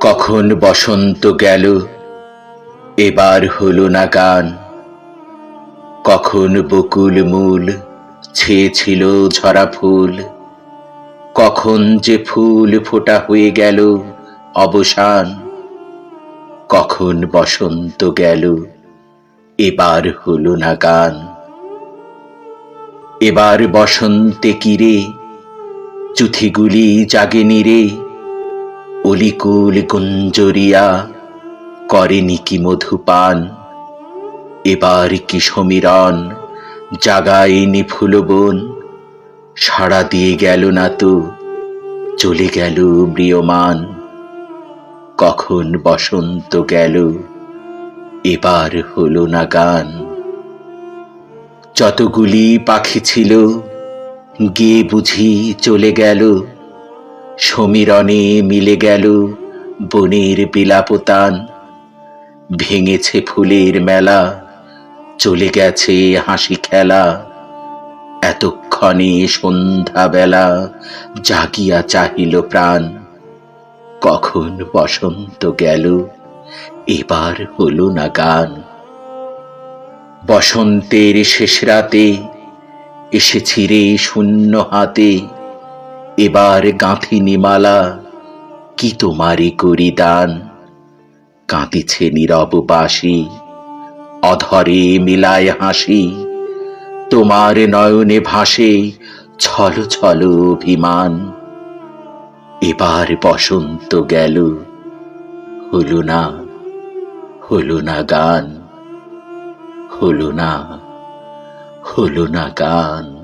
কখন বসন্ত গেল, এবার হলো না গান। কখন বকুল মূল ছেয়েছিল ঝরা ফুল, কখন যে ফুল ফোটা হয়ে গেল অবসান। কখন বসন্ত গেল, এবার হলো না গান। এবার বসন্তে কিরে চুথিগুলি জাগেনি রে অলিকুল গুঞ্জরিয়া করেনি কি মধুপান? এবার কি সমীরণ? জাগায়নি ফুলবন? সাড়া দিয়ে গেল না তো, চলে গেল ম্রিয়মান। কখন বসন্ত গেল, এবার হলো না গান। যতগুলি পাখি ছিল গিয়ে বুঝি চলে গেল সমীরণে মিলে গেল বনের বিলাপতান। ভেঙেছে ফুলের মেলা, চলে গেছে হাসি খেলা। এতক্ষণে সন্ধ্যাবেলা জাগিয়া চাহিল প্রাণ। কখন বসন্ত গেল, এবার হলো না গান। বসন্তের শেষ রাতে এসেছি রে শূন্য হাতে এবার গাঁথিনি মালা, কি তোমারই করি দান কাঁদিছে নীরব বাসি অধরে মিলায় হাসি, তোমার নয়নে ভাসে ছল ছল অভিমান। এবার বসন্ত গেল, হলো না হলো না গান, হলো না হলো না গান।